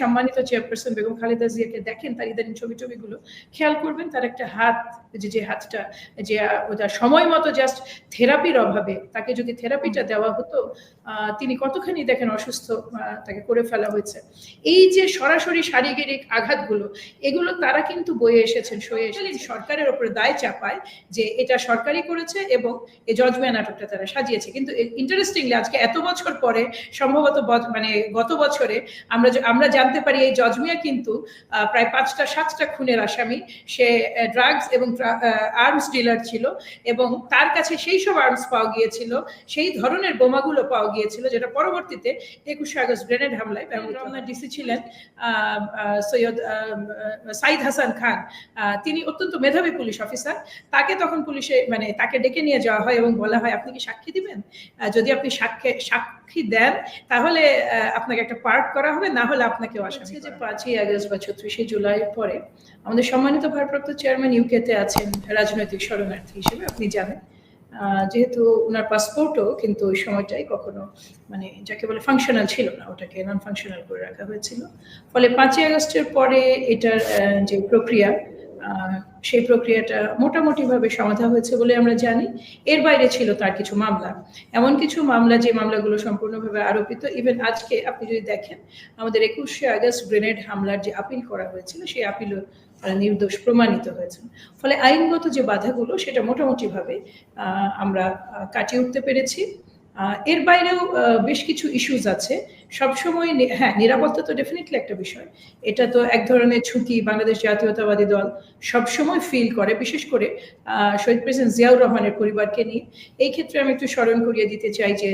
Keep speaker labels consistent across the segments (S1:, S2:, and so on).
S1: সম্মানিত চেয়ারপারসন বেগম খালেদা জিয়াকে দেখেন তার ইদানিং ছবি টবিগুলো খেয়াল করবেন তার একটা হাত যে যে হাতটা যে ওটা সময় মতো জাস্ট থেরাপির অভাবে তাকে যদি থেরাপিটা দেওয়া হতো তিনি কতখানি দেখেন অসুস্থ তাকে করে ফেলা হয়েছে। এই যে সরাসরি শারীরিক আঘাতগুলো এগুলো তারা কিন্তু বয়ে এসেছেন সয়ে এসেছেন। সরকারের ওপরে দায় চাপায় যে এটা সরকারই করেছে এবং এই জজমিয়া নাটকটা তারা সাজিয়েছে। কিন্তু ইন্টারেস্টিংলি আজকে এত বছর পরে সম্ভবত মানে গত বছরে আমরা আমরা জানতে পারি এই জজমিয়া কিন্তু প্রায় পাঁচটা সাতটা খুনের আসামি। সে ড্রাগস এবং আর্মস ডিলার ছিল এবং তার কাছে সেই সব আর্মস পাওয়া গিয়েছিল সেই ধরনের বোমাগুলো পাওয়া গিয়েছিল যেটা পরবর্তীতে একুশে আগস্ট গ্রেনেড হামলায় রমনা ডিসি ছিলেন। সৈয়দ সাইদ হাসান খান তিনি অত্যন্ত মেধাবী পুলিশ অফিসার। তাকে তখন পুলিশে মানে তাকে ডেকে নিয়ে যাওয়া হয় এবং বলা হয় আপনি কি সাক্ষী দিবেন? যদি আপনি সাক্ষী সাক্ষী দেন তাহলে আপনাকে একটা পার্ট করা হবে না হলে আপনাকে আসামি যে পাঁচই আগস্ট বা ছত্রিশে জুলাই পরে আমাদের সম্মানিত ভারপ্রাপ্ত চেয়ারম্যান ইউকেতে আছেন রাজনৈতিক শরণার্থী হিসেবে আপনি জানেন। আহ, যেহেতু ওনার পাসপোর্টও কিন্তু ওই সময়টাই কখনো মানে যাকে বলে ফাংশনাল ছিল না ওটাকে নন ফাংশনাল করে রাখা হয়েছিল। ফলে পাঁচই আগস্টের পরে এটার যে প্রক্রিয়া সেই প্রক্রিয়াটা মোটামুটিভাবে সমাধা হয়েছে বলে আমরা জানি। এর বাইরে ছিল তার কিছু মামলা। এমন কিছু মামলা যে মামলাগুলো সম্পূর্ণভাবে আরোপিত। ইভেন আজকে আপনি যদি দেখেন, আমাদের একুশে আগস্ট গ্রেনেড হামলার যে আপিল করা হয়েছিল, সেই আপিলও নির্দোষ প্রমাণিত হয়েছেন ফলে আইনগত যে বাধাগুলো, সেটা মোটামুটিভাবে আমরা কাটিয়ে উঠতে পেরেছি। এর বাইরেও বেশ কিছু ইস্যুজ আছে। সবসময় হ্যাঁ নিরাপত্তা তো ডেফিনেটলি একটা বিষয়। এটা তো এক ধরনের ঝুঁকি, বাংলাদেশ জাতীয়তাবাদী দল সবসময় ফিল করে, বিশেষ করে শহীদ প্রেসিডেন্ট জিয়াউর রহমানের পরিবারকে নিয়ে। এই ক্ষেত্রে আমি একটু স্মরণ করিয়ে দিতে চাই যে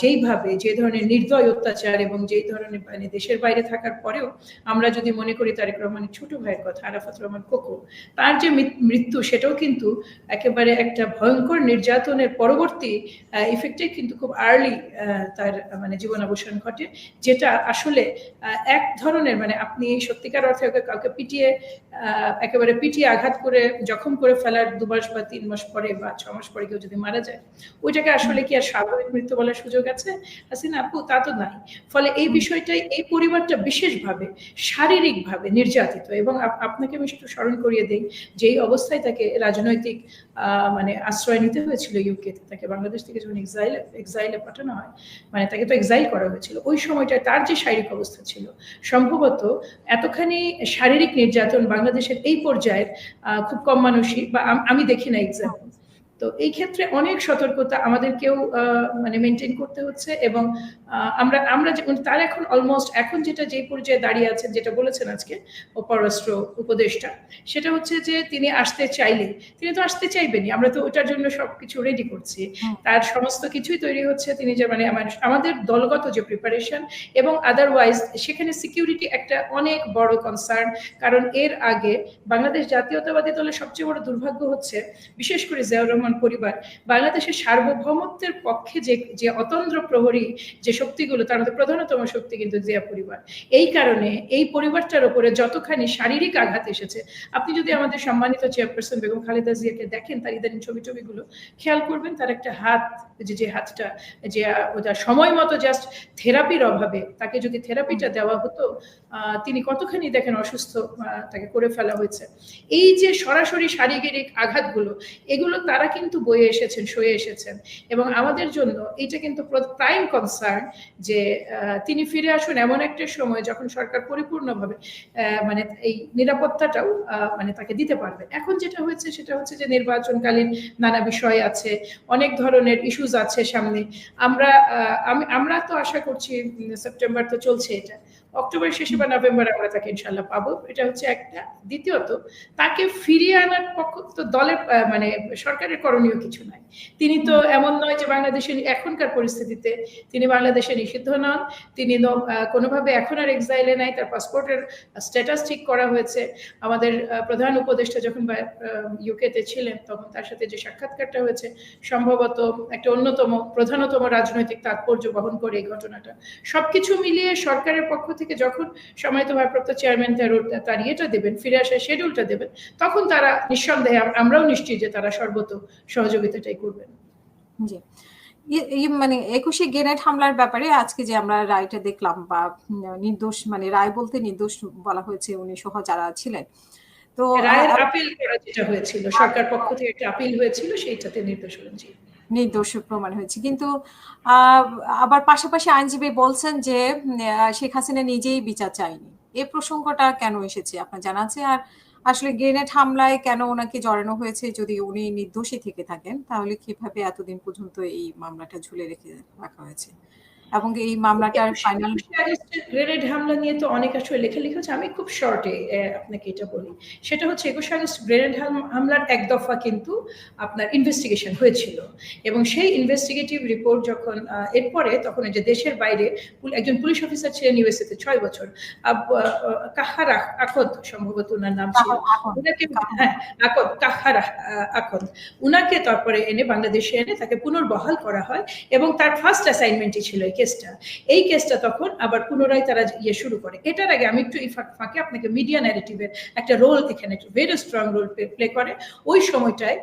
S1: যেইভাবে যে ধরনের নির্দয় অত্যাচার এবং যেই ধরনের মানে দেশের বাইরে থাকার পরেও আমরা যদি মনে করি তারেক রহমানের ছোট ভাইয়ের কথা, আরাফাত রহমান কোকো তার যে মৃত্যু সেটাও কিন্তু একেবারে একটা ভয়ঙ্কর নির্যাতনের পরবর্তী ইফেক্টে কিন্তু খুব আর্লি তার মানে জীবন জীবনাবসান ঘটে যেটা আসলে এক ধরনের মানে আপনি সত্যিকার অর্থে কাউকে পিটিয়ে একেবারে পিটিয়ে আঘাত করে জখম করে ফেলার দু মাস বা তিন মাস পরে বা ছ মাস পরে কেউ যদি মারা যায় ওইটাকে আসলে কি আর স্বাভাবিক মৃত্যু বলার সুযোগ আছে? হাসিনা আপু তা তো নাই। ফলে এই বিষয়টাই এই পরিবারটা বিশেষভাবে শারীরিকভাবে নির্যাতিত এবং আপনাকে আমি একটু স্মরণ করিয়ে দিই যে এই অবস্থায় তাকে রাজনৈতিক আহ, মানে আশ্রয় নিতে হয়েছিল ইউকেতে তাকে বাংলাদেশ থেকে যখন এক্সাইলে এক্সাইলে পাঠানো হয় মানে তাকে তো এক্সাইল করা হয়েছিল। ওই সময়টা তার যে শারীরিক অবস্থা ছিল, সম্ভবত এতখানি শারীরিক নির্যাতন বাংলাদেশের এই পর্যায়ের খুব কম মানুষই, বা আমি দেখি না এক্সাম্পল তো এই ক্ষেত্রে অনেক সতর্কতা আমাদেরকেও মানে মেনটেন করতে হচ্ছে এবং আমরা আমরা তার এখন অলমোস্ট এখন যেটা যে পর্যায়ে দাঁড়িয়ে আছেন যেটা বলেছেন আজকে ও পররাষ্ট্র উপদেষ্টা সেটা হচ্ছে যে তিনি আসতে চাইলে তিনি তো আসতে চাইবেনই আমরা তো ওটার জন্য সবকিছু রেডি করছি। তার সমস্ত কিছুই তৈরি হচ্ছে তিনি যে মানে আমার- আমাদের দলগত যে প্রিপারেশন এবং আদারওয়াইজ সেখানে সিকিউরিটি একটা অনেক বড় কনসার্ন কারণ এর আগে বাংলাদেশ জাতীয়তাবাদী দলের সবচেয়ে বড় দুর্ভাগ্য হচ্ছে বিশেষ করে জিয়াউর রহমান পরিবার। বাংলাদেশের সার্বভৌমত্বের পক্ষে যে যে অতন্দ্র প্রহরী যে শক্তিগুলো, তার মধ্যে প্রধানতম শক্তি কিন্তু জিয়া পরিবার। এই কারণে এই পরিবারটার উপরে যতখানি শারীরিক আঘাত এসেছে, আপনি যদি আমাদের সম্মানিত চেয়ারপারসন বেগম খালেদা জিয়াকে দেখেন, তার ইদানিং ছবি টবিগুলো খেয়াল করবেন তার একটা হাত, যে যে হাতটা, যে ওটা সময় মতো জাস্ট থেরাপির অভাবে তাকে যদি থেরাপিটা দেওয়া হতো তিনি কতখানি দেখেন অসুস্থ তাকে করে ফেলা হয়েছে। এই যে সরাসরি শারীরিক আঘাতগুলো, এগুলো তারা কিন্তু বয়ে এসেছেন সয়ে এসেছেন। এবং আমাদের জন্য এটা কিন্তু প্রাইম কনসার্ন যে তিনি ফিরে আসুন এমন একটা সময় যখন সরকার পরিপূর্ণভাবে মানে এই নিরাপত্তাটাও মানে তাকে দিতে পারবে। এখন যেটা হয়েছে সেটা হচ্ছে যে, নির্বাচনকালীন নানা বিষয় আছে, অনেক ধরনের ইস্যুজ আছে সামনে। আমরা আমরা তো আশা করছি সেপ্টেম্বর তো চলছে এটা। অক্টোবর শেষে বা নভেম্বরে আমরা তাকে ইনশাল্লাহ পাবো। এটা হচ্ছে একটা। দ্বিতীয়ত তাকে ফিরিয়ে আনার পক্ষ তো দলের মানে সরকারের করণীয় কিছু নাই তিনি তো এমন নয় যে বাংলাদেশের এখনকার পরিস্থিতিতে তিনি বাংলাদেশে নিষিদ্ধ নন। তিনি কোনোভাবে এখন আর এক্সাইলে নাই। তার পাসপোর্টের স্ট্যাটাস ঠিক করা হয়েছে। আমাদের প্রধান উপদেষ্টা যখন ইউকেতে ছিলেন তখন তার সাথে যে সাক্ষাৎকারটা হয়েছে সম্ভবত একটা অন্যতম প্রধানতম রাজনৈতিক তাৎপর্য বহন করে এই ঘটনাটা। সবকিছু মিলিয়ে সরকারের পক্ষ থেকে যখন সময়ত ভারপ্রাপ্ত চেয়ারম্যান তার তার ইয়েটা দেবেন ফিরে আসার শিডিউলটা দেবেন তখন তারা নিঃসন্দেহে আমরাও নিশ্চিত যে তারা সর্বত সহযোগিতাটাই করবেন
S2: জি মানে ২১ এ গ্রেনেড হামলার ব্যাপারে আজকে যে আমরা রায়টা দেখলাম বা নির্দোষ মানে রায় বলতে নির্দোষ বলা হয়েছে উনি সহ যারা ছিলেন। তো
S1: রায়ের আপিল করা যেটা হয়েছিল, সরকার পক্ষ থেকে একটা আপিল হয়েছিল সেইটাতে নির্দোষ হলেন।
S2: নির্দোষ প্রমাণ হয়েছে। কিন্তু আবার পাশাপাশি আইনজীবী বলছেন যে শেখ হাসিনা নিজেই বিচার চায়নি। এ প্রসঙ্গটা কেন এসেছে আপনার জানা আছে? আর আসলে গ্রেনেড হামলায় কেন ওনাকে জড়ানো হয়েছে যদি উনি নির্দোষী থেকে থাকেন তাহলে কীভাবে এতদিন পর্যন্ত এই মামলাটা ঝুলে রেখে রাখা হয়েছে? এবং এই মামলাটার ফাইনাল
S1: গ্রেনেড হামলা নিয়ে তো অনেক আসলে লেখালেখি হচ্ছে। আমি খুব শর্টে আপনাকে এটা বলি। সেটা হচ্ছে ২১ আগস্ট গ্রেনেড হামলার এক দফা কিন্তু আপনার ইনভেস্টিগেশন হয়েছিল। এবং সেই ইনভেস্টিগেটিভ রিপোর্ট যখন এরপরে তখন যে দেশের বাইরে একজন পুলিশ অফিসার ছিলেন ইউএসএ তে ৬ বছর। কাহার আখ আখত সম্ভবত ওনার নাম ছিল। উনাকে হ্যাঁ, আকত কাহার আ আখত। উনাকে তারপরে এনে বাংলাদেশে এনে তাকে পুনর্বহাল করা হয় এবং তার ফার্স্ট অ্যাসাইনমেন্টই ছিল কেসটা। এই কেসটা তখন আবার পুনরায় তারা ইয়ে শুরু করে। এটার আগে আমি একটু এই ফাঁকে আপনাকে মিডিয়া ন্যারেটিভ এর একটা রোল এখানে একটু ভেরি স্ট্রং রোল প্লে করে। ওই সময়টায়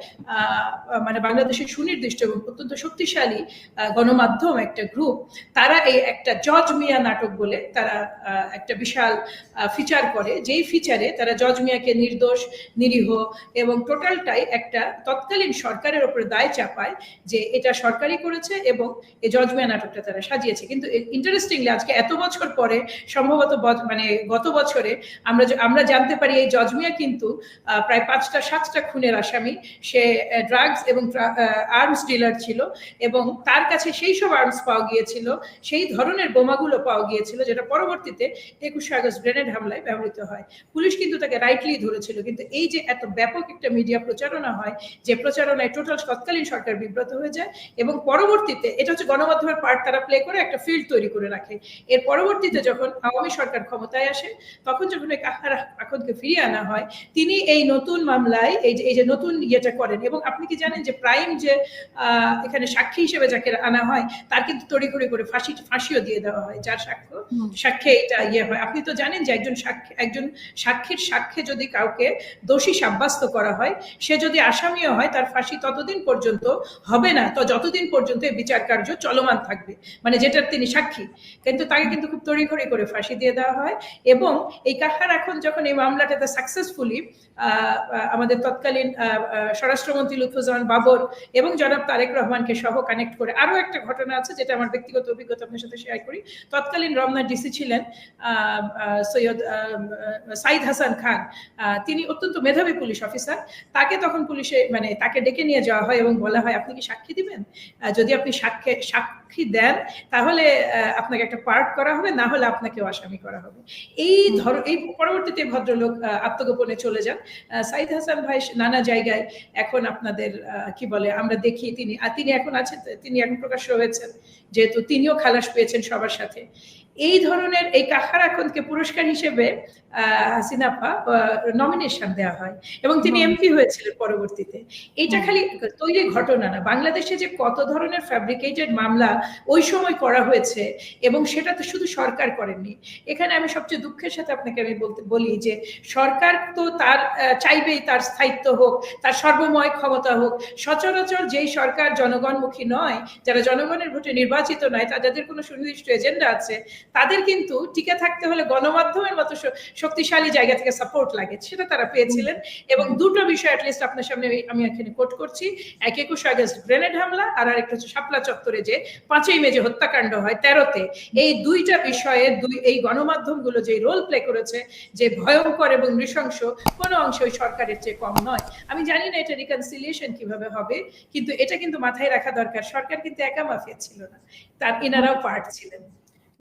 S1: মানে বাংলাদেশের সুনির্দিষ্ট এবং অত্যন্ত শক্তিশালী গণমাধ্যম একটা গ্রুপ তারা এই একটা জজ মিয়া নাটক বলে তারা একটা বিশাল ফিচার করে। যেই ফিচারে তারা জজ মিয়াকে নির্দোষ, নিরীহ এবং টোটালটাই একটা তৎকালীন সরকারের উপরে দায় চাপায় যে এটা সরকারই করেছে এবং এই জজ মিয়া নাটকটা তারা সাজিয়েছে। কিন্তু ইন্টারেস্টিংলি আজকে এত বছর পরে সম্ভবত মানে গত বছরে আমরা আমরা জানতে পারি এই জজ মিয়া কিন্তু প্রায় ৫ টা ৭ টা খুনের আসামি। সে ড্রাগস এবং আর্মস ডিলার ছিল এবং তার কাছে সেই সব আর্মস পাওয়া গিয়েছিল, সেই ধরনের বোমাগুলো পাওয়া গিয়েছিল যেটা পরবর্তীতে ২১ আগস্ট গ্রেনেড হামলায় ব্যবহৃত হয়। পুলিশ কিন্তু তাকে রাইটলি ধরেছিল। কিন্তু এই যে এত ব্যাপক একটা মিডিয়া প্রচারণা হয়, যে প্রচারণায় টোটাল তৎকালীন সরকার বিব্রত হয়ে যায় এবং পরবর্তীতে এটা হচ্ছে গণমাধ্যমের পার্ট তারা প্লে করে একটা ফিল্ড তৈরি করে রাখে। এর পরবর্তীতে যখন আওয়ামী সরকার ক্ষমতায় আসে, তখন যখন এই কাহার আখতকে ফিরিয়ে আনা হয়, তিনি এই নতুন মামলায় এই যে এই যে নতুন ইয়েটা করেন এবং আপনি কি জানেন যে প্রাইম যে এখানে সাক্ষী হিসেবে যাকে আনা হয়, তার কিন্তু তড়িঘড়ি করে ফাঁসি ফাঁসিও দিয়ে দেওয়া হয়। যার সাক্ষ্য সাক্ষ্যে এটা ইয়ে হয়। আপনি তো জানেন যে একজন সাক্ষী একজন সাক্ষীর সাক্ষ্যে যদি কাউকে দোষী সাব্যস্ত করা হয়, সে যদি আসামিও হয় তার ফাঁসি ততদিন পর্যন্ত হবে না তো যতদিন পর্যন্ত বিচার কার্য চলমান থাকবে। মানে যেটার তিনি সাক্ষী। কিন্তু তাকে কিন্তু খুব তড়িঘড়ি করে ফাঁসি দিয়ে দেওয়া হয় এবং এই কাহার এখন যখন এই মামলাটাতে সাকসেসফুলি আমাদের তৎকালীন স্বরাষ্ট্রমন্ত্রী লুৎফুজ্জামান বাবর এবং জনাব তারেক রহমানকে সহ কানেক্ট করে আরও একটা ঘটনা আছে যেটা আমার ব্যক্তিগত অভিজ্ঞতা আপনার সাথে শেয়ার করি। তৎকালীন রমনা ডিসি ছিলেন সৈয়দ সাইদ হাসান খান। তিনি অত্যন্ত মেধাবী পুলিশ অফিসার। তাকে তখন পুলিশে মানে তাকে ডেকে নিয়ে যাওয়া হয় এবং বলা হয়, "আপনি কি সাক্ষী দিবেন? যদি আপনি সাক্ষ্যে সাক্ষী দেন তাহলে আপনাকে একটা পার্ট করা হবে, না হলে আপনাকে আসামি করা হবে।" এই ধর এই পরবর্তীতে ভদ্রলোক আত্মগোপনে চলে যান। সাইদ হাসান ভাই নানা জায়গায় এখন আপনাদের কি বলে আমরা দেখি তিনি তিনি এখন আছেন তিনি এখন প্রকাশ্য হয়েছেন। যেহেতু তিনিও খালাস পেয়েছেন সবার সাথে। এই ধরনের এই কাহার আখন্দকে পুরস্কার হিসেবে আ হাসিনা আপা নমিনেশন দেওয়া হয় এবং তিনি এমপি হয়েছিলেন পরবর্তীতে। এইটা খালি তৈরি ঘটনা না। বাংলাদেশে যে কত ধরনের ফ্যাব্রিকেটেড মামলা ওই সময় করা হয়েছে এবং সেটা তো শুধু সরকার করেননি। এখানে আমি সবচেয়ে দুঃখের সাথে আপনাকে আমি বলতে বলি যে সরকার তো তার চাইবেই তার স্থায়িত্ব হোক, তার সর্বময় ক্ষমতা হোক। সচরাচর যেই সরকার জনগণমুখী নয়, যারা জনগণের ভোটে নির্বাচিত নয়, তাদের কোনো সুনির্দিষ্ট এজেন্ডা আছে, তাদের কিন্তু টিকে থাকতে হলে গণমাধ্যমের মতো শক্তিশালী জায়গা থেকে সাপোর্ট লাগে। সেটা তারা পেয়েছিলেন এবং দুটো বিষয় এট লিস্ট আপনার সামনে আমি এখানে কোট করছি। এক ২১ আগস্ট গ্রেনেড হামলা আর আরেকটা হচ্ছে শাপলা চত্বরে যে ৫ই মে যে হত্যাকাণ্ড হয় ১৩ তে। এই ২ টা বিষয়ে দুই এই গণমাধ্যমগুলো যে রোল প্লে করেছে যে ভয়ঙ্কর এবং নৃশংস কোনো অংশে ওই সরকারের চেয়ে কম নয়। আমি জানি না এটা রিকনসিলিয়েশন কীভাবে হবে। কিন্তু এটা কিন্তু মাথায় রাখা দরকার। সরকার কিন্তু একা মাফিয়া ছিল না। তার ইনারাও পার্ট ছিলেন।